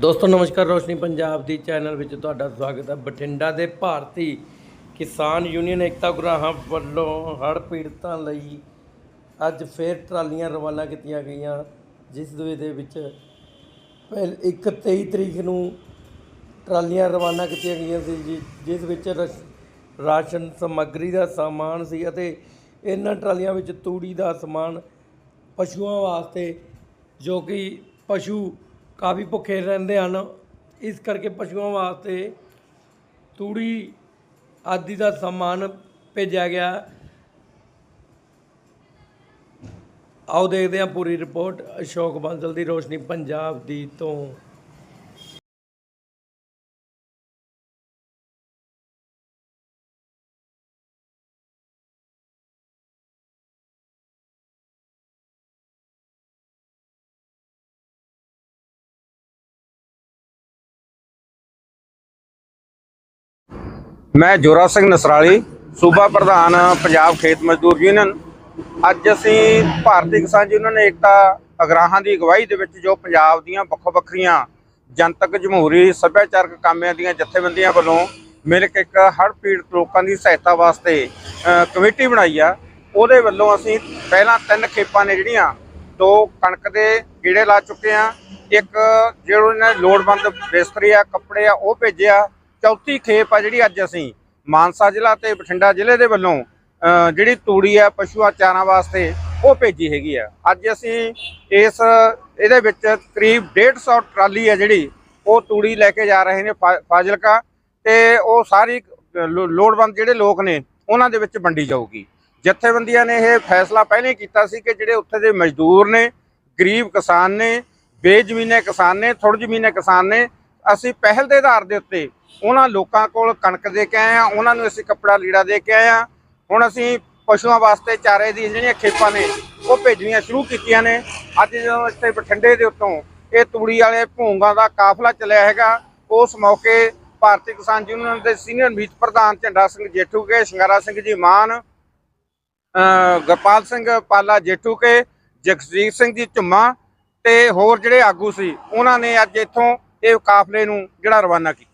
ਦੋਸਤੋ, ਨਮਸਕਾਰ, ਰੋਸ਼ਨੀ ਪੰਜਾਬ ਦੀ ਚੈਨਲ ਵਿੱਚ ਤੁਹਾਡਾ ਸਵਾਗਤ ਹੈ। ਬਠਿੰਡਾ ਦੇ ਭਾਰਤੀ ਕਿਸਾਨ ਯੂਨੀਅਨ ਏਕਤਾ ਗੁਰਾਹਾਂ ਵੱਲੋਂ ਹੜ੍ਹ ਪੀੜਤਾਂ ਲਈ ਅੱਜ ਫੇਰ ਟਰਾਲੀਆਂ ਰਵਾਨਾ ਕੀਤੀਆਂ ਗਈਆਂ, ਜਿਸ ਦੇ ਵਿੱਚ ਪਹਿਲ 1 23 ਤਰੀਕ ਨੂੰ ਟਰਾਲੀਆਂ ਰਵਾਨਾ ਕੀਤੀਆਂ ਗਈਆਂ ਸੀ ਜੀ, ਜਿਸ ਵਿੱਚ ਰਸ- ਰਾਸ਼ਨ ਸਮੱਗਰੀ ਦਾ ਸਾਮਾਨ ਸੀ ਅਤੇ ਇਹਨਾਂ ਟਰਾਲੀਆਂ ਵਿੱਚ ਤੂੜੀ ਦਾ ਸਮਾਨ ਪਸ਼ੂਆਂ ਵਾਸਤੇ ਜੋ ਕਿ ਪਸ਼ੂ ਕਾਫੀ ਭੁੱਖੇ ਰਹਿੰਦੇ ਹਨ। ਇਸ ਕਰਕੇ ਪਸ਼ੂਆਂ ਵਾਸਤੇ ਤੂੜੀ ਆਦਿ ਦਾ ਸਮਾਨ ਭੇਜਿਆ ਗਿਆ। ਆਓ ਦੇਖਦੇ ਹਾਂ ਪੂਰੀ ਰਿਪੋਰਟ। ਅਸ਼ੋਕ ਬਾਂਸਲ ਦੀ ਰੋਸ਼ਨੀ ਪੰਜਾਬ ਦੀ ਤੋਂ। ਮੈਂ ਜੋਰਾ ਸਿੰਘ ਨਸਰਾਲੀ, ਸੂਬਾ ਪ੍ਰਧਾਨ, ਪੰਜਾਬ ਖੇਤ ਮਜ਼ਦੂਰ ਯੂਨੀਅਨ। ਅੱਜ ਅਸੀਂ ਭਾਰਤੀ ਕਿਸਾਨ ਯੂਨੀਅਨ ਏਕਤਾ ਅਗਰਾਹਾਂ ਦੀ ਅਗਵਾਈ ਦੇ ਵਿੱਚ ਜੋ ਪੰਜਾਬ ਦੀਆਂ ਵੱਖੋ ਵੱਖਰੀਆਂ ਜਨਤਕ ਜਮਹੂਰੀ ਸੱਭਿਆਚਾਰਕ ਕਾਮਿਆਂ ਦੀਆਂ ਜਥੇਬੰਦੀਆਂ ਵੱਲੋਂ ਮਿਲ ਕੇ ਇੱਕ ਹੜ੍ਹ ਪੀੜਤ ਲੋਕਾਂ ਦੀ ਸਹਾਇਤਾ ਵਾਸਤੇ ਕਮੇਟੀ ਬਣਾਈ ਆ, ਉਹਦੇ ਵੱਲੋਂ ਅਸੀਂ ਪਹਿਲਾਂ ਤਿੰਨ ਖੇਪਾਂ ਨੇ ਜਿਹੜੀਆਂ, ਦੋ ਕਣਕ ਦੇ ਕੀੜੇ ਲਾ ਚੁੱਕੇ ਆ, ਇੱਕ ਜਿਹੜੇ ਇਹਨਾਂ ਲੋੜਵੰਦ ਬਿਸਤਰੇ ਆ, ਕੱਪੜੇ ਆ, ਉਹ ਭੇਜਿਆ ਚੌਥੀ ਖੇਪ ਆ ਜਿਹੜੀ ਅੱਜ ਅਸੀਂ ਮਾਨਸਾ ਜ਼ਿਲ੍ਹਾ ਤੇ ਬਠਿੰਡਾ ਜ਼ਿਲ੍ਹੇ ਦੇ ਵੱਲੋਂ ਜਿਹੜੀ ਤੂੜੀ ਆ, ਪਸ਼ੂਆਂ ਚਾਰਾਂ ਵਾਸਤੇ ਉਹ ਭੇਜੀ ਹੈਗੀ ਆ। ਅੱਜ ਅਸੀਂ ਇਸ, ਇਹਦੇ ਵਿੱਚ ਕਰੀਬ 150 ਟਰਾਲੀ ਆ ਜਿਹੜੀ, ਉਹ ਤੂੜੀ ਲੈ ਕੇ ਜਾ ਰਹੇ ਨੇ ਫਾ- ਫਾਜ਼ਿਲਕਾ ਤੇ ਉਹ ਸਾਰੀ ਲੋੜਵੰਦ ਜਿਹੜੇ ਲੋਕ ਨੇ, ਉਹਨਾਂ ਦੇ ਵਿੱਚ ਵੰਡੀ ਜਾਊਗੀ। ਜਥੇਬੰਦੀਆਂ ਨੇ ਇਹ ਫੈਸਲਾ ਪਹਿਲਾਂ ਹੀ ਕੀਤਾ ਸੀ ਕਿ ਜਿਹੜੇ ਉੱਥੇ ਦੇ ਮਜ਼ਦੂਰ ਨੇ, ਗਰੀਬ ਕਿਸਾਨ ਨੇ, ਬੇਜ਼ਮੀਨੇ ਕਿਸਾਨ ਨੇ ਥੋੜ੍ਹੇ ਜ਼ਮੀਨੇ ਕਿਸਾਨ ਨੇ ਅਸੀਂ ਪਹਿਲ ਦੇ ਆਧਾਰ ਦੇ ਉੱਤੇ ਉਹਨਾਂ ਲੋਕਾਂ ਕੋਲ ਕਣਕ ਦੇ ਕੇ ਆਏ ਆ ਉਹਨਾਂ ਨੂੰ ਅਸੀਂ ਕੱਪੜਾ ਲੀੜਾ ਦੇ ਕੇ ਆਏ ਆ ਹੁਣ ਅਸੀਂ ਪਸ਼ੂਆਂ ਵਾਸਤੇ ਚਾਰੇ ਦੀ ਜਿਹੜੀਆਂ ਖੇਪਾਂ ਨੇ ਉਹ ਭੇਜਣੀਆਂ ਸ਼ੁਰੂ ਕੀਤੀਆਂ ਨੇ। ਅੱਜ ਜਦੋਂ ਇੱਥੇ ਬਠਿੰਡੇ ਦੇ ਉੱਤੋਂ ਇਹ ਤੂੜੀ ਵਾਲੇ ਭੂੰਗਾਂ ਦਾ ਕਾਫਲਾ ਚੱਲਿਆ ਹੈਗਾ ਉਸ ਮੌਕੇ ਭਾਰਤੀ ਕਿਸਾਨ ਯੂਨੀਅਨ ਦੇ ਸੀਨੀਅਰ ਮੀਤ ਪ੍ਰਧਾਨ ਝੰਡਾ ਸਿੰਘ ਜੇਠੂਕੇ ਸ਼ਿੰਗਾਰਾ ਸਿੰਘ ਜੀ ਮਾਨ ਅ, ਗੁਰਪਾਲ ਸਿੰਘ ਪਾਲਾ ਜੇਠੂ ਕੇ ਜਗਜੀਤ ਸਿੰਘ ਜੀ ਝੁੰਮਾ ਤੇ ਹੋਰ ਜਿਹੜੇ ਆਗੂ ਸੀ ਉਹਨਾਂ ਨੇ ਅੱਜ ਇੱਥੋਂ ਇਹ ਕਾਫਲੇ ਨੂੰ ਜਿਹੜਾ ਰਵਾਨਾ ਕੀਤਾ।